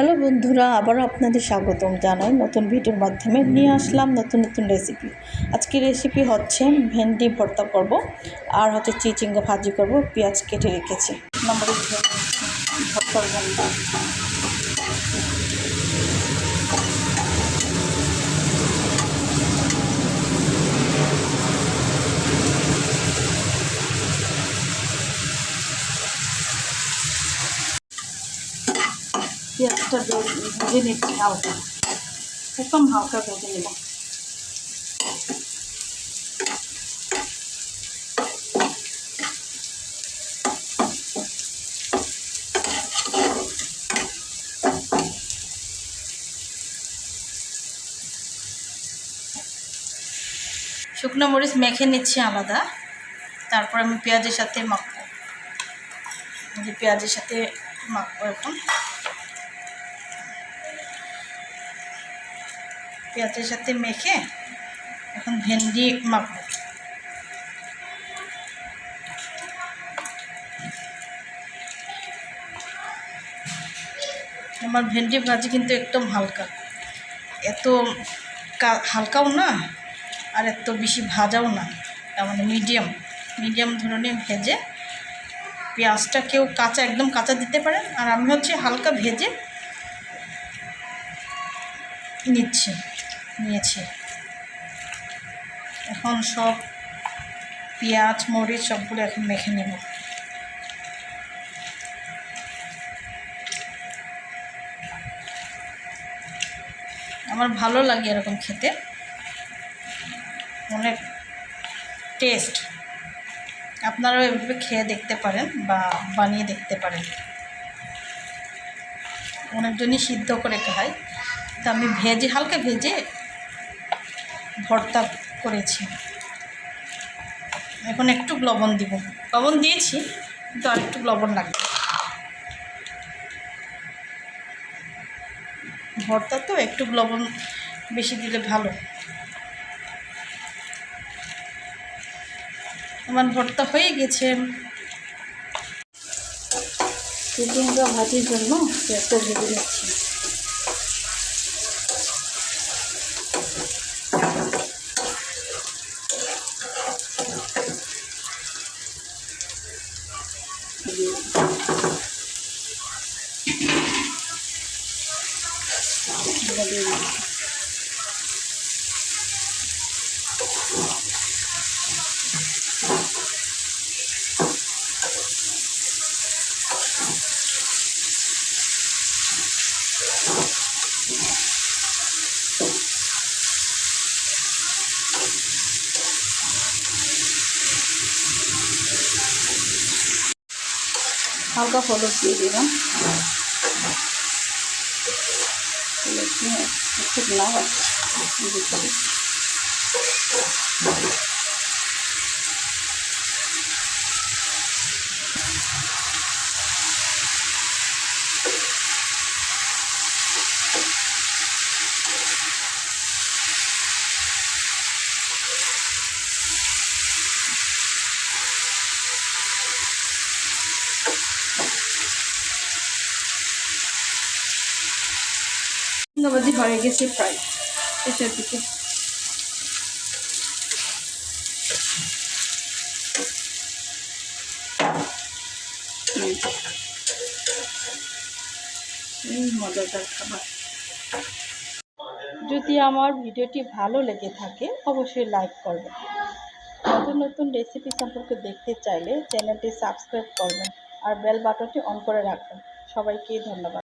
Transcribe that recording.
Hello বন্ধুরা, আবারও আপনাদের স্বাগতম জানাই নতুন ভিডিওর মাধ্যমে। নিয়ে আসলাম নতুন নতুন রেসিপি আজকে রেসিপি হচ্ছে ভেন্ডি ভর্তা করব, আর হচ্ছে চিচিঙ্গা ভাজি করব, পেঁয়াজ কেটে রেখেছি। নম্বরে ভর্তার জন্য পেঁয়াজটা ভেজে নিচ্ছি হালকা একদম হালকা ভেজে নেব শুকনো মরিচ মেখে নিচ্ছি আলাদা। তারপর আমি পেঁয়াজের সাথে মাখবো। যে পেঁয়াজের সাথে মাখবো এখন। পেঁয়াজের সাথে মেখে এখন ভেন্ডি মাখবো। আমার ভেন্ডি ভাজি কিন্তু একদম হালকা। এত হালকাও না আর এত বেশি ভাজাও না। তার মানে মিডিয়াম। মিডিয়াম ধরনের ভেজে পেঁয়াজটা কেউ কাঁচা একদম কাঁচা দিতে পারেন। আর আমি হচ্ছে হালকা ভেজে নিচ্ছি। নিয়েছি। এখন সব পেঁয়াজ, মরিচ সবগুলো এখন মেখে নেব। আমার ভালো লাগে এরকম খেতে। অনেক টেস্ট আপনারাও এভাবে খেয়ে দেখতে পারেন বা বানিয়ে দেখতে পারেন। অনেকজনই সিদ্ধ করে খায়। তো আমি ভেজে, হালকা ভেজে ভর্তা করেছি। এখন একটু লবণ দিব। লবণ দিয়েছি, কিন্তু আর একটু লবণ লাগবে। ভর্তা তো, একটু লবণ বেশি দিলে ভালো। আমার ভর্তা হয়ে গেছে। চিচিঙ্গা ভাজির জন্য পেঁয়াজটা ভেজে নিচ্ছি। 여기 이거를 হালকা হলুদ দিয়ে দিলাম হলুদ দিয়ে একটু নাড়া দিতে ধন্যবাদই হয়ে গেছে প্রায়। শেষের দিকে। যদি আমার ভিডিওটি ভালো লেগে থাকে, অবশ্যই লাইক করবেন। নতুন নতুন রেসিপি সম্পর্কে দেখতে চাইলে চ্যানেলটি সাবস্ক্রাইব করবেন আর বেল বাটনটি অন করে রাখবেন। সবাইকে ধন্যবাদ।